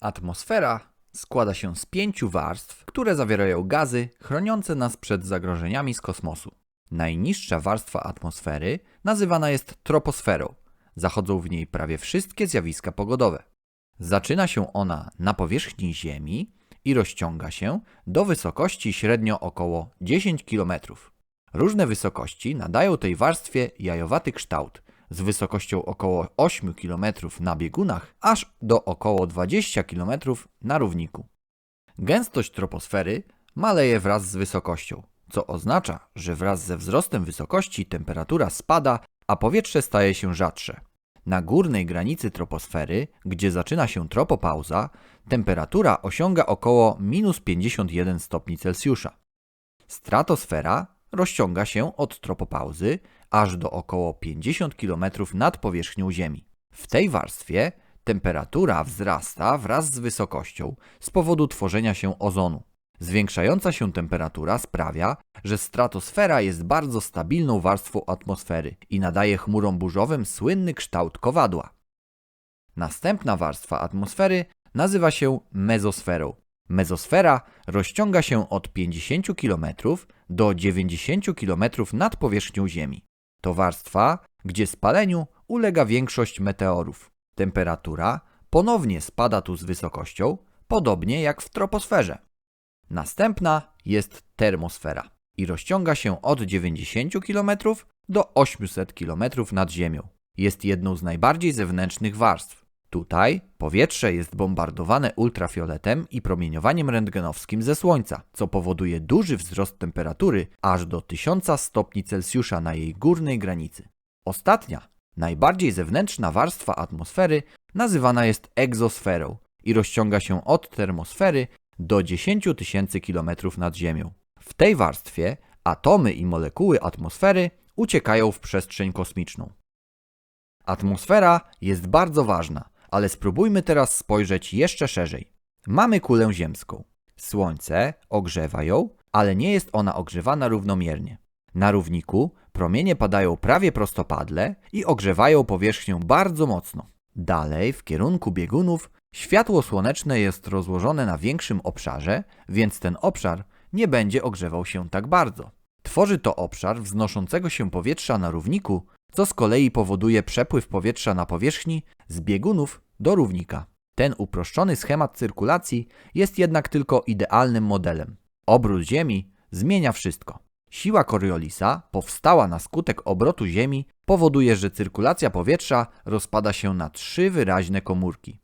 Atmosfera składa się z pięciu warstw, które zawierają gazy chroniące nas przed zagrożeniami z kosmosu. Najniższa warstwa atmosfery nazywana jest troposferą. Zachodzą w niej prawie wszystkie zjawiska pogodowe. Zaczyna się ona na powierzchni Ziemi i rozciąga się do wysokości średnio około 10 km. Różne wysokości nadają tej warstwie jajowaty kształt z wysokością około 8 km na biegunach aż do około 20 km na równiku. Gęstość troposfery maleje wraz z wysokością, co oznacza, że wraz ze wzrostem wysokości temperatura spada, a powietrze staje się rzadsze. Na górnej granicy troposfery, gdzie zaczyna się tropopauza, temperatura osiąga około minus 51 stopni Celsjusza. Stratosfera rozciąga się od tropopauzy aż do około 50 km nad powierzchnią Ziemi. W tej warstwie temperatura wzrasta wraz z wysokością z powodu tworzenia się ozonu. Zwiększająca się temperatura sprawia, że stratosfera jest bardzo stabilną warstwą atmosfery i nadaje chmurom burzowym słynny kształt kowadła. Następna warstwa atmosfery nazywa się mezosferą. Mezosfera rozciąga się od 50 km do 90 km nad powierzchnią Ziemi. To warstwa, gdzie spaleniu ulega większość meteorów. Temperatura ponownie spada tu z wysokością, podobnie jak w troposferze. Następna jest termosfera i rozciąga się od 90 km do 800 km nad Ziemią. Jest jedną z najbardziej zewnętrznych warstw. Tutaj powietrze jest bombardowane ultrafioletem i promieniowaniem rentgenowskim ze Słońca, co powoduje duży wzrost temperatury aż do 1000 stopni Celsjusza na jej górnej granicy. Ostatnia, najbardziej zewnętrzna warstwa atmosfery nazywana jest egzosferą i rozciąga się od termosfery do 10 tysięcy km nad Ziemią. W tej warstwie atomy i molekuły atmosfery uciekają w przestrzeń kosmiczną. Atmosfera jest bardzo ważna, ale spróbujmy teraz spojrzeć jeszcze szerzej. Mamy kulę ziemską. Słońce ogrzewa ją, ale nie jest ona ogrzewana równomiernie. Na równiku promienie padają prawie prostopadle i ogrzewają powierzchnię bardzo mocno. Dalej, w kierunku biegunów, światło słoneczne jest rozłożone na większym obszarze, więc ten obszar nie będzie ogrzewał się tak bardzo. Tworzy to obszar wznoszącego się powietrza na równiku, co z kolei powoduje przepływ powietrza na powierzchni z biegunów do równika. Ten uproszczony schemat cyrkulacji jest jednak tylko idealnym modelem. Obrót Ziemi zmienia wszystko. Siła Coriolisa, powstała na skutek obrotu Ziemi, powoduje, że cyrkulacja powietrza rozpada się na trzy wyraźne komórki.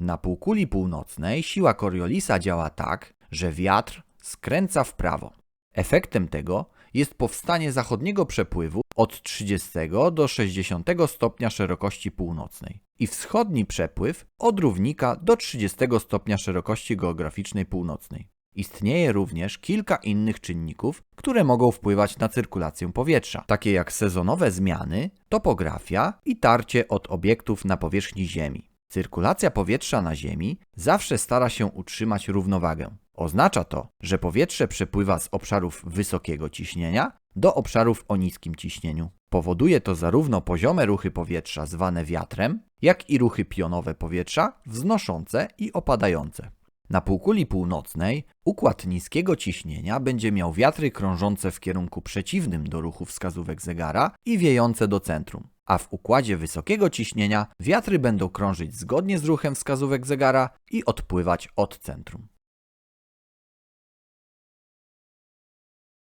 Na półkuli północnej siła Coriolisa działa tak, że wiatr skręca w prawo. Efektem tego jest powstanie zachodniego przepływu od 30 do 60 stopnia szerokości północnej i wschodni przepływ od równika do 30 stopnia szerokości geograficznej północnej. Istnieje również kilka innych czynników, które mogą wpływać na cyrkulację powietrza, takie jak sezonowe zmiany, topografia i tarcie od obiektów na powierzchni Ziemi. Cyrkulacja powietrza na Ziemi zawsze stara się utrzymać równowagę. Oznacza to, że powietrze przepływa z obszarów wysokiego ciśnienia do obszarów o niskim ciśnieniu. Powoduje to zarówno poziome ruchy powietrza zwane wiatrem, jak i ruchy pionowe powietrza wznoszące i opadające. Na półkuli północnej układ niskiego ciśnienia będzie miał wiatry krążące w kierunku przeciwnym do ruchu wskazówek zegara i wiejące do centrum, a w układzie wysokiego ciśnienia wiatry będą krążyć zgodnie z ruchem wskazówek zegara i odpływać od centrum.